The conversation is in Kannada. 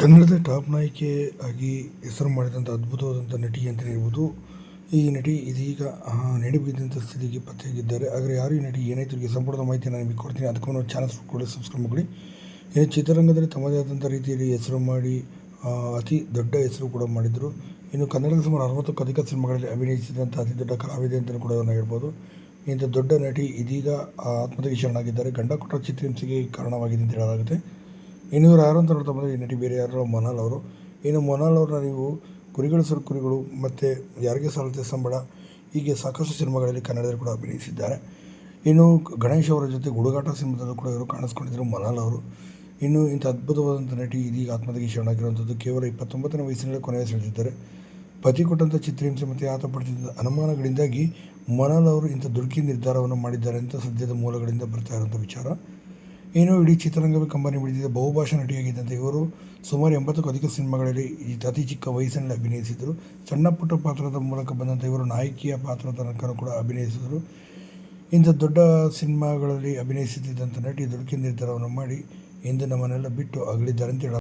ಕನ್ನಡದ ಟಾಪ್ ನಾಯಕಿ ಆಗಿ ಹೆಸರು ಮಾಡಿದಂಥ ಅದ್ಭುತವಾದಂಥ ನಟಿ ಅಂತಲೇ ಹೇಳ್ಬೋದು. ಈ ನಟಿ ಇದೀಗ ನೆನಪಿದ್ದಂಥ ಸ್ಥಿತಿಗೆ ಪತ್ತೆಯಾಗಿದ್ದಾರೆ. ಆದರೆ ಯಾರು ಈ ನಟಿ? ಏನಾಯ್ತು? ಸಂಪೂರ್ಣ ಮಾಹಿತಿ ನಾನು ನಿಮಗೆ ಕೊಡ್ತೀನಿ. ಅದಕ್ಕೂ ನಾವು ಚಾನಲ್ಸ್ ಕೂಡ ಸಬ್ಸ್ಕ್ರೈಬ್ ಮಾಡಿ. ಇನ್ನು ಚಿತ್ರರಂಗದಲ್ಲಿ ತಮ್ಮದೇ ಆದಂಥ ರೀತಿಯಲ್ಲಿ ಹೆಸರು ಮಾಡಿ ಅತಿ ದೊಡ್ಡ ಹೆಸರು ಕೂಡ ಮಾಡಿದರು. ಇನ್ನು ಕನ್ನಡದ ಸುಮಾರು ಅರವತ್ತಕ್ಕೂ ಅಧಿಕ ಸಿನಿಮಾಗಳಲ್ಲಿ ಅಭಿನಯಿಸಿದಂಥ ಅತಿ ದೊಡ್ಡ ಕಲಾವಿದೆ ಅಂತಲೂ ಕೂಡ ನಾವು ಹೇಳ್ಬೋದು. ಇಂಥ ದೊಡ್ಡ ನಟಿ ಇದೀಗ ಆತ್ಮದ ಶರಣಾಗಿದ್ದಾರೆ. ಗಂಡ ಕೊಟ್ಟ ಚಿತ್ರಹಿಂಸೆಗೆ ಕಾರಣವಾಗಿದೆ ಅಂತ ಹೇಳಲಾಗುತ್ತೆ. ಇನ್ನು ಇವರು ಯಾರು ಅಂತ ನೋಡ್ತಾ ಬಂದರೆ ಈ ನಟಿ ಬೇರೆ ಯಾರು ಮೊನಾಲ್ ಅವರು. ಇನ್ನು ಮೊನಾಲ್ ಅವ್ರನ್ನ ನೀವು ಕುರಿಗಳು ಸರ್ ಕುರಿಗಳು ಮತ್ತು ಯಾರಿಗೆ ಸಾಲತೆ ಸಂಬಳ, ಹೀಗೆ ಸಾಕಷ್ಟು ಸಿನಿಮಾಗಳಲ್ಲಿ ಕನ್ನಡದಲ್ಲಿ ಕೂಡ ಅಭಿನಯಿಸಿದ್ದಾರೆ. ಇನ್ನು ಗಣೇಶ್ ಅವರ ಜೊತೆ ಗುಡುಗಾಟ ಸಿನಿಮಾದಲ್ಲೂ ಕೂಡ ಇವರು ಕಾಣಿಸ್ಕೊಂಡಿದ್ದರು ಮೊನಾಲ್ ಅವರು. ಇನ್ನು ಇಂಥ ಅದ್ಭುತವಾದಂಥ ನಟಿ ಇದೀಗ ಆತ್ಮಹತ್ಯೆಗೆ ಶರಣಾಗಿರುವಂಥದ್ದು ಕೇವಲ ಇಪ್ಪತ್ತೊಂಬತ್ತನೇ ವಯಸ್ಸಿನಲ್ಲಿ ಕೊನೆಯ ಸೆಳೆದಿದ್ದಾರೆ. ಪತಿ ಕೊಟ್ಟಂಥ ಚಿತ್ರಹಿಂಸೆ ಮತ್ತು ಆತ ಅನುಮಾನಗಳಿಂದಾಗಿ ಮೊನಾಲ್ ಅವರು ಇಂಥ ದುಡುಕಿ ನಿರ್ಧಾರವನ್ನು ಮಾಡಿದ್ದಾರೆ ಅಂತ ಸದ್ಯದ ಮೂಲಗಳಿಂದ ಬರ್ತಾ ಇರುವಂಥ ವಿಚಾರ. ಇನ್ನು ಇಡೀ ಚಿತ್ರರಂಗವೇ ಕಂಬನಿ ಬಿಡಿದಿದೆ, ಬಹುಭಾಷಾ ನಟಿಯಾಗಿದ್ದಂತೆ ಇವರು ಸುಮಾರು ಎಂಬತ್ತಕ್ಕೂ ಅಧಿಕ ಸಿನಿಮಾಗಳಲ್ಲಿ ಅತಿ ಚಿಕ್ಕ ವಯಸ್ಸಿನಲ್ಲಿ ಅಭಿನಯಿಸಿದರು. ಸಣ್ಣ ಪುಟ್ಟ ಪಾತ್ರದ ಮೂಲಕ ಬಂದಂಥ ಇವರು ನಾಯಕಿಯ ಪಾತ್ರ ತನಕ ಕೂಡ ಅಭಿನಯಿಸಿದರು. ಇಂಥ ದೊಡ್ಡ ಸಿನಿಮಾಗಳಲ್ಲಿ ಅಭಿನಯಿಸುತ್ತಿದ್ದಂಥ ನಟಿ ದುಡುಕಿ ನಿರ್ಧಾರವನ್ನು ಮಾಡಿ ಇಂದು ನಮ್ಮನ್ನೆಲ್ಲ ಬಿಟ್ಟು ಅಗಲಿದ್ದಾರೆ ಅಂತ ಹೇಳ